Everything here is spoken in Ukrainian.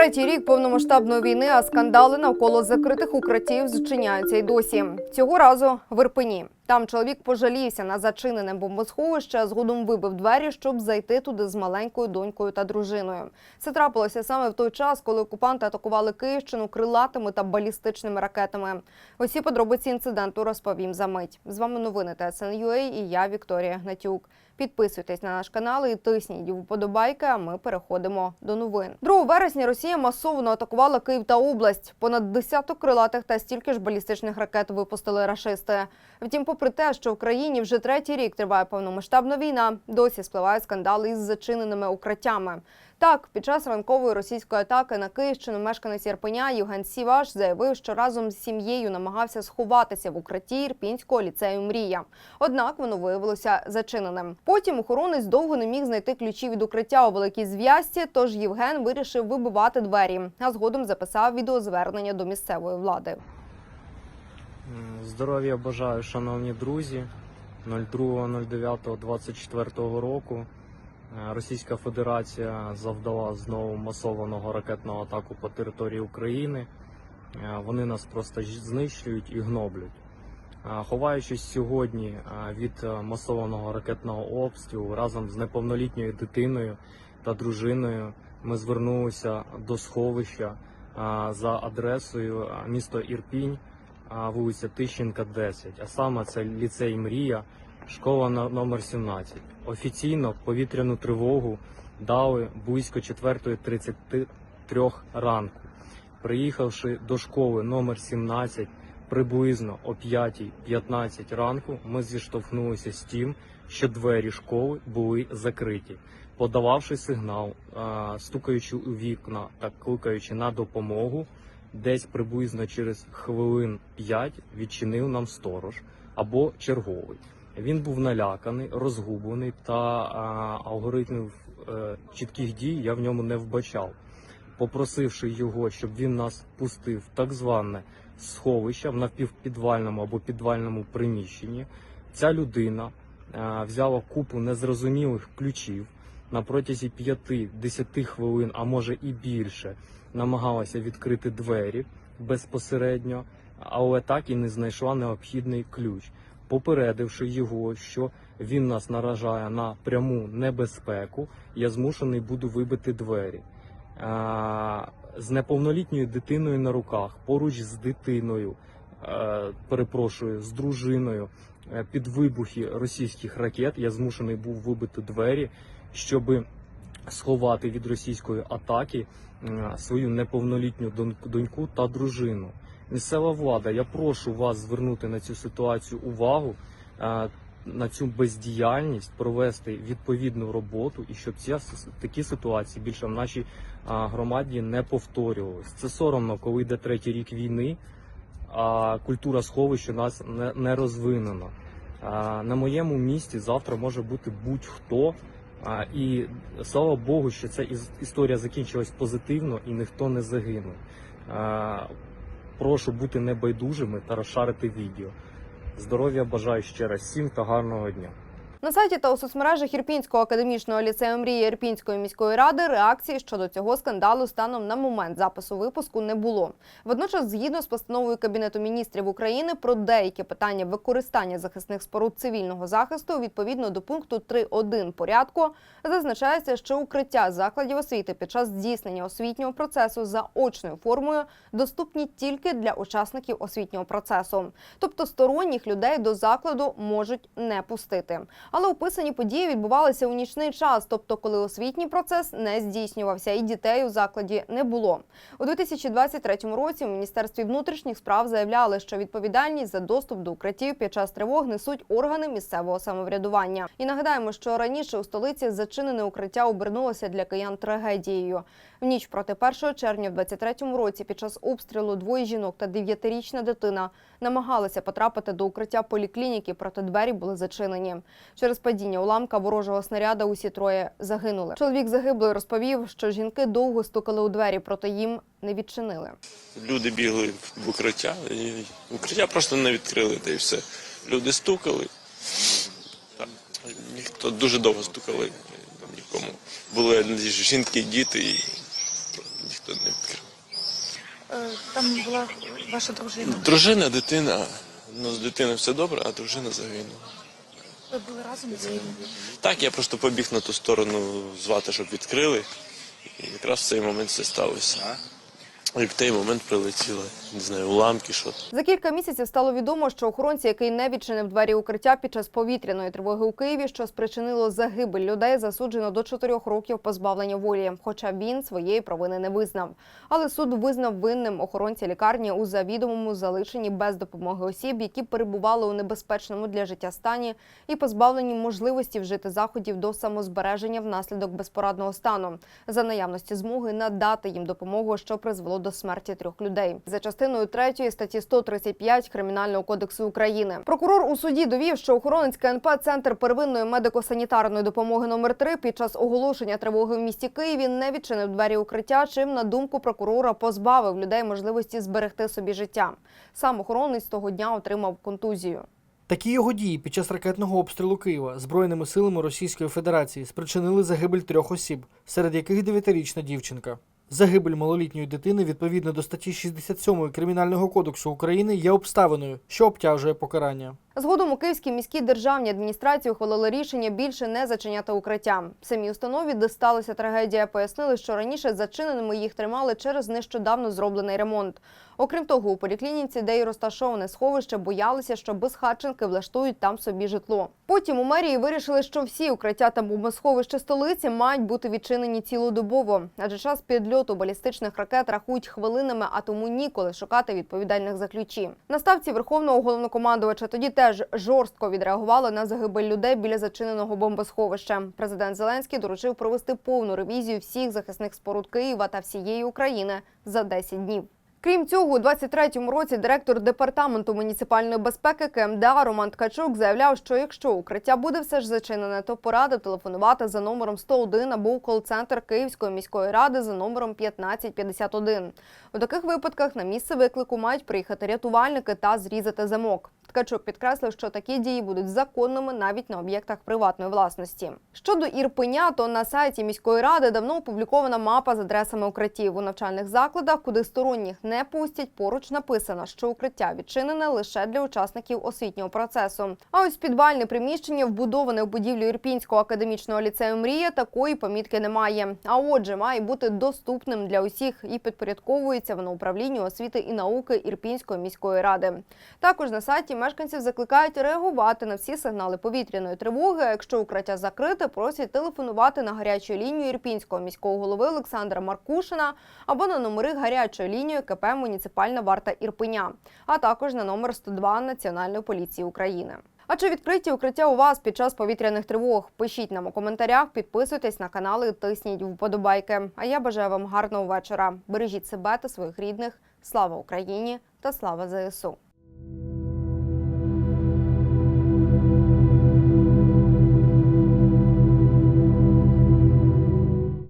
Третій рік повномасштабної війни, а скандали навколо закритих укриттів зчиняються й досі. Цього разу в Ірпені. Там чоловік пожалівся на зачинене бомбосховище, а згодом вибив двері, щоб зайти туди з маленькою донькою та дружиною. Це трапилося саме в той час, коли окупанти атакували Київщину крилатими та балістичними ракетами. Усі подробиці інциденту розповім за мить. З вами новини ТСНЮА і я Вікторія Гнатюк. Підписуйтесь на наш канал і тисніть вподобайки. А ми переходимо до новин. 2 вересня Росія масово атакувала Київ та область. Понад десяток крилатих та стільки ж балістичних ракет випустили рашисти. Втім, попри те, що в країні вже третій рік триває повномасштабна війна, досі спливають скандали із зачиненими укриттями. Так, під час ранкової російської атаки на Київщину мешканець Ірпеня Євген Сіваш заявив, що разом з сім'єю намагався сховатися в укритті Ірпінського ліцею Мрія. Однак воно виявилося зачиненим. Потім охоронець довго не міг знайти ключі від укриття у великій зв'язці, тож Євген вирішив вибивати двері, а згодом записав відеозвернення до місцевої влади. Здоров'я бажаю, шановні друзі. 02.09.24 року Російська Федерація завдала знову масованого ракетного атаку по території України. Е, Вони нас просто знищують і гноблять. Е, Ховаючись сьогодні е, від е, масованого ракетного обстрілу разом з неповнолітньою дитиною та дружиною, ми звернулися до сховища е, за адресою е, місто Ірпінь вулиця Тищенка, 10, а саме це ліцей Мрія, школа номер 17. Офіційно повітряну тривогу дали близько 4.33 ранку. Приїхавши до школи номер 17 приблизно о 5.15 ранку, ми зіштовхнулися з тим, що двері школи були закриті. Подававши сигнал, стукаючи у вікна та кликаючи на допомогу, десь приблизно через хвилин 5 відчинив нам сторож або черговий. Він був наляканий, розгублений та а, алгоритмів е, чітких дій я в ньому не вбачав. Попросивши його, щоб він нас пустив в так зване сховище в напівпідвальному або підвальному приміщенні, ця людина е, взяла купу незрозумілих ключів на протязі 5-10 хвилин, а може і більше, намагалася відкрити двері безпосередньо, але так і не знайшла необхідний ключ, попередивши його, що він нас наражає на пряму небезпеку, я змушений буду вибити двері. З неповнолітньою дитиною на руках, поруч з дитиною, перепрошую, з дружиною, е, під вибухи російських ракет я змушений був вибити двері, щоби сховати від російської атаки свою неповнолітню дон- доньку та дружину. Місцева влада, я прошу вас звернути на цю ситуацію увагу, на цю бездіяльність, провести відповідну роботу і щоб ці такі ситуації більше в нашій громаді не повторювалися. Це соромно, коли йде третій рік війни, а культура сховищ у нас не, не розвинена. На моєму місці завтра може бути будь-хто. І слава Богу, що ця історія закінчилась позитивно і ніхто не загинув. Прошу бути небайдужими та розшарити відео. Здоров'я бажаю ще раз всім та гарного дня. На сайті та у соцмережах Ірпінського академічного ліцею мрії Ірпінської міської ради реакції щодо цього скандалу станом на момент запису випуску не було. Водночас, згідно з постановою Кабінету міністрів України про деякі питання використання захисних споруд цивільного захисту, відповідно до пункту 3.1 порядку, зазначається, що укриття закладів освіти під час здійснення освітнього процесу за очною формою доступні тільки для учасників освітнього процесу, тобто сторонніх людей до закладу можуть не пустити. Але описані події відбувалися у нічний час, тобто коли освітній процес не здійснювався і дітей у закладі не було. У 2023 році у міністерстві внутрішніх справ заявляли, що відповідальність за доступ до укриттів під час тривог несуть органи місцевого самоврядування. І нагадаємо, що раніше у столиці зачинене укриття обернулося для киян трагедією. В ніч проти 1 червня в 23 році під час обстрілу двоє жінок та дев'ятирічна дитина намагалися потрапити до укриття поліклініки, проте двері були зачинені. Через падіння уламка ворожого снаряда усі троє загинули. Чоловік загиблий розповів, що жінки довго стукали у двері, проте їм не відчинили. Люди бігли в укриття, і укриття просто не відкрили, та й все. Люди стукали. Ніхто дуже довго стукали, нікому. Були жінки, діти, і ніхто не, Е, Там була ваша дружина. Дружина, дитина. Ну, з дитиною все добре, а дружина загинула. Ви були разом з ним? Так, я просто побіг на ту сторону звати, щоб відкрили. І якраз в цей момент все сталося. І в той момент прилетіло, не знаю, уламки, що. За кілька місяців стало відомо, що охоронці, який не відчинив двері укриття під час повітряної тривоги у Києві, що спричинило загибель людей, засуджено до чотирьох років позбавлення волі. Хоча він своєї провини не визнав. Але суд визнав винним охоронця лікарні у завідомому залишенні без допомоги осіб, які перебували у небезпечному для життя стані і позбавлені можливості вжити заходів до самозбереження внаслідок безпорадного стану за наявності змоги надати їм допомогу, що призвело до смерті трьох людей за частиною 3 статті 135 Кримінального кодексу України. Прокурор у суді довів, що охоронець КНП Центр первинної медико-санітарної допомоги номер 3 під час оголошення тривоги в місті Києві не відчинив двері укриття, чим на думку прокурора позбавив людей можливості зберегти собі життя. Сам охоронець того дня отримав контузію. Такі його дії під час ракетного обстрілу Києва збройними силами Російської Федерації спричинили загибель трьох осіб, серед яких дев'ятирічна дівчинка. Загибель малолітньої дитини відповідно до статті 67 Кримінального кодексу України є обставиною, що обтяжує покарання. Згодом у Київській міській державній адміністрації ухвалили рішення більше не зачиняти укриття. Самій установі, де сталася трагедія, пояснили, що раніше зачиненими їх тримали через нещодавно зроблений ремонт. Окрім того, у поліклініці, де й розташоване сховище, боялися, що безхатченки влаштують там собі житло. Потім у мерії вирішили, що всі укриття та бомбосховища столиці мають бути відчинені цілодобово, адже час підльоту балістичних ракет рахують хвилинами, а тому ніколи шукати відповідальних за ключі. На ставці верховного головнокомандувача тоді теж жорстко відреагували на загибель людей біля зачиненого бомбосховища. Президент Зеленський доручив провести повну ревізію всіх захисних споруд Києва та всієї України за 10 днів. Крім цього, у 23-му році директор департаменту муніципальної безпеки КМДА Роман Ткачук заявляв, що якщо укриття буде все ж зачинене, то порадив телефонувати за номером 101 або у кол-центр Київської міської ради за номером 1551. У таких випадках на місце виклику мають приїхати рятувальники та зрізати замок. Ткачук підкреслив, що такі дії будуть законними навіть на об'єктах приватної власності. Щодо Ірпеня, то на сайті міської ради давно опублікована мапа з адресами укриттів у навчальних закладах, куди сторонніх не пустять. Поруч написано, що укриття відчинене лише для учасників освітнього процесу. А ось підвальне приміщення, вбудоване в будівлю Ірпінського академічного ліцею Мрія, такої помітки немає. А отже, має бути доступним для усіх і підпорядковується воно управлінню освіти і науки Ірпінської міської ради. Також на сайті мешканців закликають реагувати на всі сигнали повітряної тривоги. Якщо укриття закрите, просять телефонувати на гарячу лінію Ірпінського міського голови Олександра Маркушина або на номери гарячої лінії КП Муніципальна варта Ірпеня, а також на номер 102 Національної поліції України. А чи відкриті укриття у вас під час повітряних тривог? Пишіть нам у коментарях, підписуйтесь на канали, тисніть вподобайки. А я бажаю вам гарного вечора. Бережіть себе та своїх рідних. Слава Україні та слава ЗСУ.